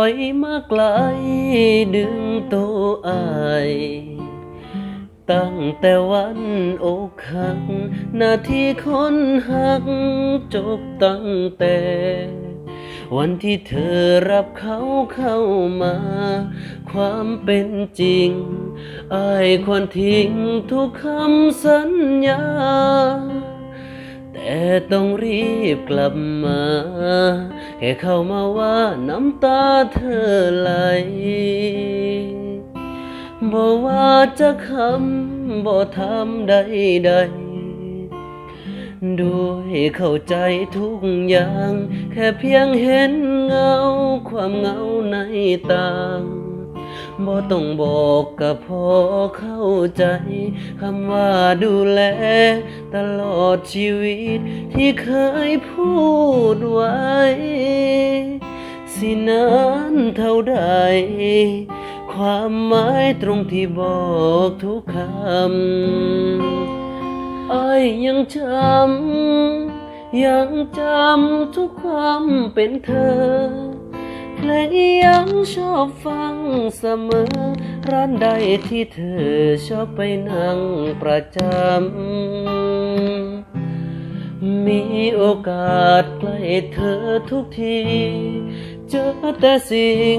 อยมาไกลดึงตัวอายตั้งแต่วันอกหักหน้าที่คนหักจบตั้งแต่ วันที่เธอรับเขาเข้ามา ความเป็นจริงอายควรทิ้งทุกคำสัญญา แต่ต้องรีบกลับมา ค่เข้ามาว่าน้ำตาเธอไหลบ่ว่าจะคำบ่ทำใดใดๆด้วยเข้าใจทุกอย่าง แค่เพียงเห็นเงาความเงาในตา บ่ต้องบอกก็พอเข้าใจคำว่าดูแล ตลอดชีวิตที่เคยพูดไว้ สินานเท่าใด ความหมายตรงที่บอกทุกคำไอ้ยยังจำยังจำทุกความเป็นเธอ เพลงยังชอบฟังเสมอ ร้านใดที่เธอชอบไปนั่งประจำ มีโอกาสใกล้เธอทุกที เจอแต่สิ่ง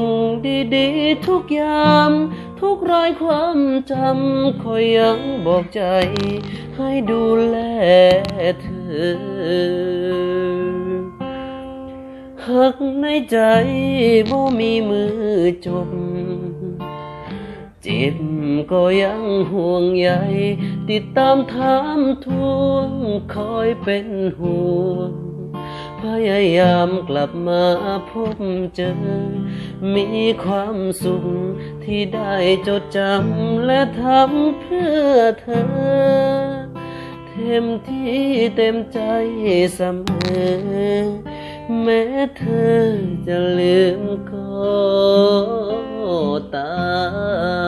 ดีๆทุกยาม ทุกรอยความจำคอยยังบอกใจ ให้ดูแลเธอ หักในใจบ่มีมือจบ เจ็บก็ยังห่วงใยติดตามถามทวงคอยเป็นห่วง พยายามกลับมาพบเจอ มีความสุขที่ได้จดจำและทำเพื่อเธอ เต็มที่เต็มใจเสมอ แม้เธอจะลืมก็ตาม